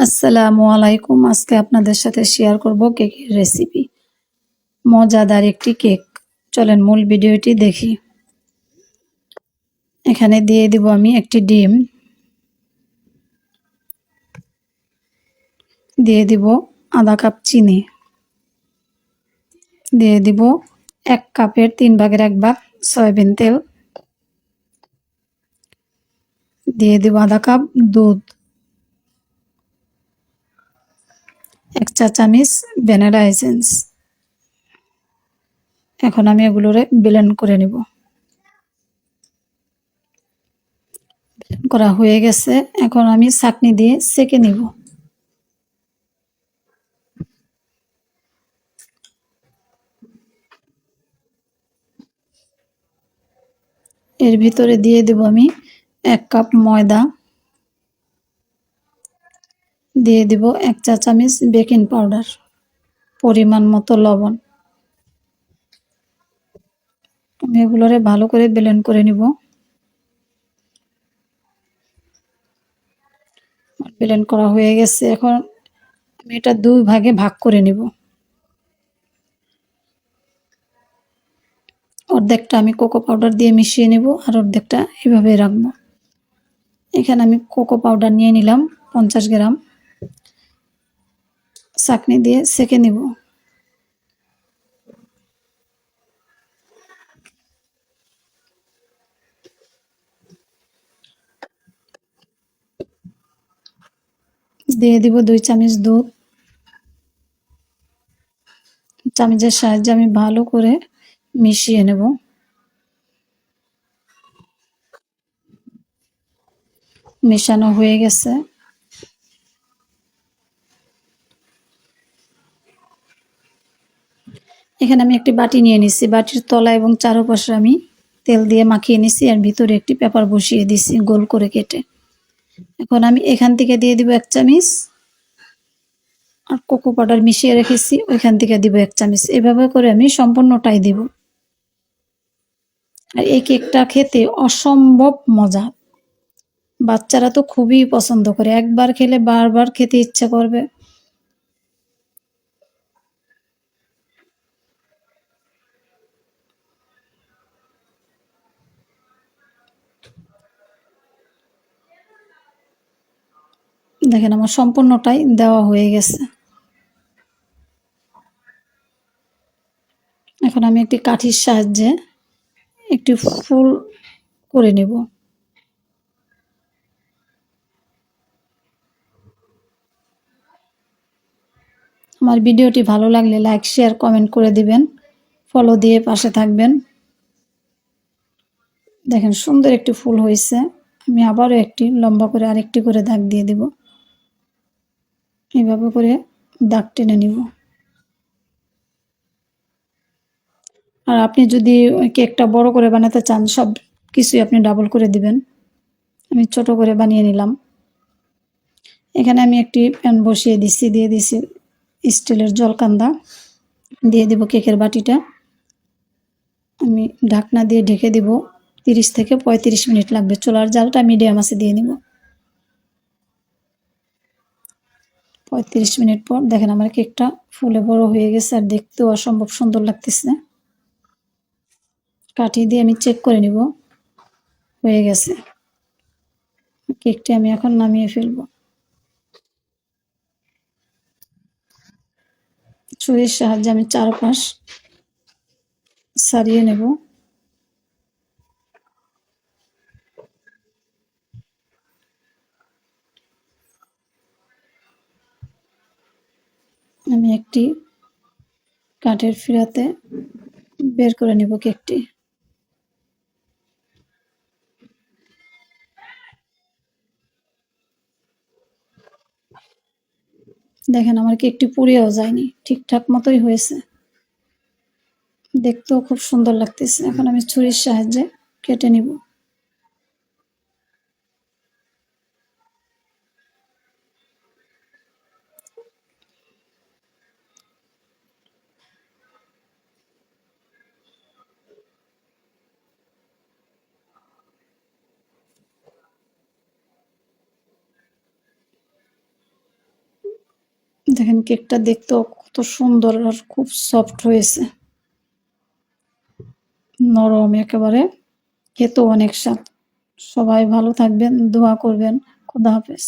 আসসালামু আলাইকুম। আজকে আপনাদের সাথে শেয়ার করব কেকের রেসিপি মজাদার একটি কেক। চলেন মূল ভিডিওটি দেখি। এখানে দিয়ে দিব আমি একটি ডিম। দিয়ে দিব আধা কাপ চিনি। দিয়ে দিব এক কাপের তিন ভাগের এক ভাগ সয়াবিন তেল। দিয়ে দিব আধা কাপ দুধ। এক চা চামিচ এসেন্স। এখন আমি এগুলোরে ব্লেন্ড করে নিব। ব্লেন্ড করা হয়ে গেছে। এখন আমি ছাকনি দিয়ে সেকে নিব। এর ভিতরে দিয়ে দেব আমি এক কাপ ময়দা। দিয়ে দিব এক চা চামচ বেকিং পাউডার, পরিমাণ মতো লবণ। আমি এগুলোরে ভালো করে ব্লেন্ড করে নিব। ব্লেন্ড করা হয়ে গেছে, এখন আমি এটা দুই ভাগে ভাগ করে নিব। অর্ধেকটা আমি কোকো পাউডার দিয়ে মিশিয়ে নেব আর অর্ধেকটা এভাবে রাখব। এখানে আমি কোকো পাউডার নিয়ে নিলাম পঞ্চাশ গ্রাম। চাকনি দিয়ে সেকে নিব। দিয়ে দিব দুই চামচ দুধ। চামচের সাহায্যে আমি ভালো করে মিশিয়ে নেব। মেশানো হয়ে গেছে। এখানে আমি একটি বাটি নিয়ে নিছি। বাটির তলা এবং চারপাশে আমি তেল দিয়ে মাখিয়ে নিছি আর ভিতরে একটি পেপার বসিয়ে দিছি গোল করে কেটে। এখন আমি এখান থেকে দিয়ে দিব এক চামিচ আর কোকো পাউডার মিশিয়ে রেখেছি, ওইখান থেকে দিব এক চামিচ। এভাবে করে আমি সম্পূর্ণটাই দিব। আর এই কেকটা খেতে অসম্ভব মজা। বাচ্চারা তো খুবই পছন্দ করে। একবার খেলে বারবার খেতে ইচ্ছা করবে। দেখেন আমার সম্পূর্ণটাই দেওয়া হয়ে গেছে। এখন আমি একটি কাঠির সাহায্যে একটি ফুল করে নেব। আমার ভিডিওটি ভালো লাগলে লাইক, শেয়ার, কমেন্ট করে দিবেন। ফলো দিয়ে পাশে থাকবেন। দেখেন সুন্দর একটি ফুল হয়েছে। আমি আবারও একটি লম্বা করে আরেকটি করে দাগ দিয়ে দিব। এইভাবে করে দাগ টেনে নিব। আর আপনি যদি কেকটা বড় করে বানাতে চান, সব কিছুই আপনি ডাবল করে দিবেন। আমি ছোট করে বানিয়ে নিলাম। এখানে আমি একটি প্যান বসিয়ে দিচ্ছি দিয়ে দিছি স্টিলের জলকান্দা। দিয়ে দিব কেকের বাটিটা। আমি ঢাকনা দিয়ে ঢেকে দিব, তিরিশ থেকে পঁয়ত্রিশ মিনিট লাগবে। চোলার জালটা মিডিয়াম আছে দিয়ে নিব। পঁয়ত্রিশ মিনিট পর দেখেন আমার কেকটা ফুলে বড় হয়ে গেছে আর দেখতেও অসম্ভব সুন্দর লাগতেছে। কাঠি দিয়ে আমি চেক করে নিব, হয়ে গেছে। কেকটি আমি এখন নামিয়ে ফেলব। ছুরির সাহায্যে আমি চারপাশ সারিয়ে নেব। আমি একটি কাঠের ফিরাতে বের করে নেব কেকটি। দেখেন আমার কেকটি পুড়িয়েও যায়নি, ঠিকঠাক মতোই হয়েছে। দেখতেও খুব সুন্দর লাগতেছে। এখন আমি ছুরির সাহায্যে কেটে নিব। দেখেন কেকটা দেখতেও কত সুন্দর আর খুব সফট হয়েছে। নরম একেবারে। খেতেও অনেক স্বাদ। সবাই ভালো থাকবেন, দোয়া করবেন। খুদা হাফেজ।